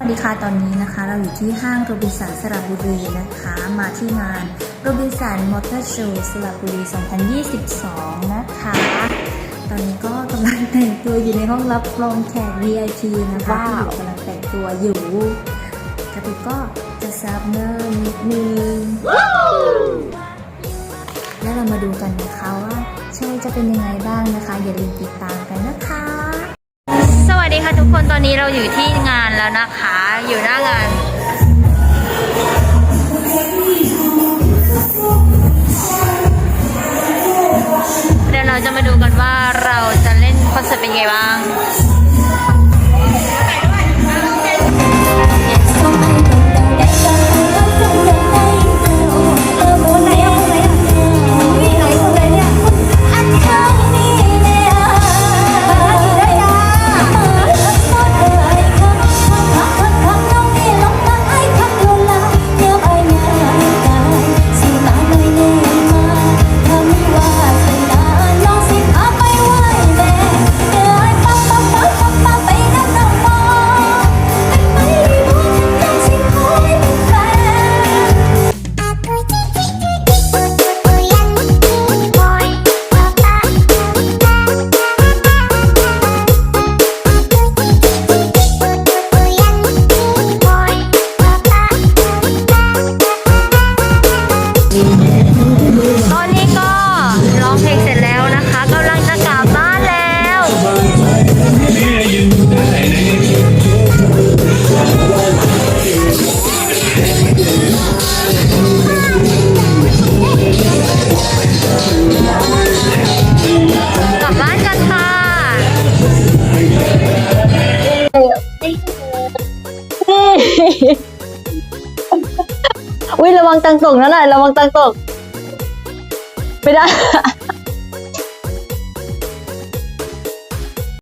สวัสดีค่ะ ตอนนี้นะคะเราอยู่ที่ห้างโรบินสันสระบุรีนะคะ มาที่งานโรบินสันมอเตอร์โชว์สระบุรี 2022 นะคะ ตอนนี้ก็กำลังแต่งตัวอยู่ในห้องรับรองแขก VIP นะคะว้าวที่อยู่กำลังแต่งตัวอยู่กระตุกก็จะซับเนอร์นิดนึงแล้วเรามาดูกันนะคะว่าโชว์จะเป็นยังไงบ้างนะคะ อย่าลืมติดตามกันนะคะส วัสดีค่ะทุกคนตอนนี้เราอยู่ที่งานแล้วนะคะ อยู่หน้างาน เดี๋ยวเราจะมาดูกันว่าเราจะเล่นคอนเสิร์ตเป็นไงบ้าง ตอนนี้ก็ร้องเพลงเสร็จแล้วนะคะกำลังจะกลับบ้านแล้วกลับบ้านกันค่ะ อุ้ยระวังตังตกนะหน่อยระวังตังตก ไม่ได้